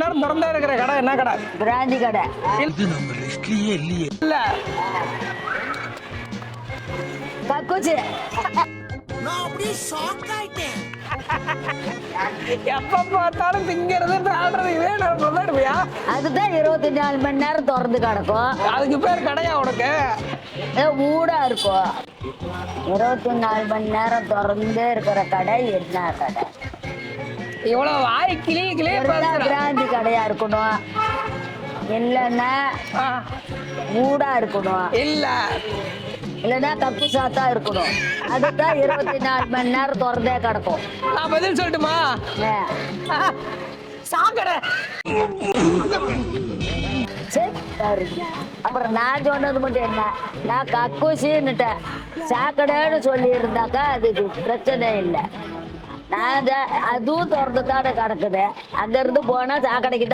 மணி நேரம் திறந்தே இருக்கிற கடை என்ன கடை? பிராந்தி கடை. இல்ல. கக்குச்சி எப்ப பார்த்தாலும் திங்கிறது ஆடுறது இதே நேரம் கொண்டாடுவியா அதுதான் இருபத்தி நாலு மணி நேரம் திறந்து கிடக்கும். அதுக்கு பேர் கடையா உனக்கு? ஏ, ஊடா இருக்கும். இருபத்தி நாலு மணி நேரம் திறந்தே இருக்கிற கடை என்ன கடை? இவ்வளவு வாய் கிளி கிளி பிராந்தி கடையா இருக்கணும். இல்லைன்னா ஊடா இருக்கணும். இல்ல. இல்லைன்னா கப்பு சாத்தா இருக்கணும். அதுதான் இருபத்தி நாலு மணி நேரம் திறந்தே கிடக்கும். நான் பதில் சொல்லட்டுமா? சாக்கடை. அப்புறம் நான் சொன்னது மட்டும் என்ன? நான் கக்கூசின்னுட்டேன். சாக்கடைன்னு சொல்லி இருந்தாக்கா அதுக்கு பிரச்சனை இல்லை. நான் அதுவும் திறந்து கிடக்குது. அங்க இருந்து போனா சாக்கடைக்கு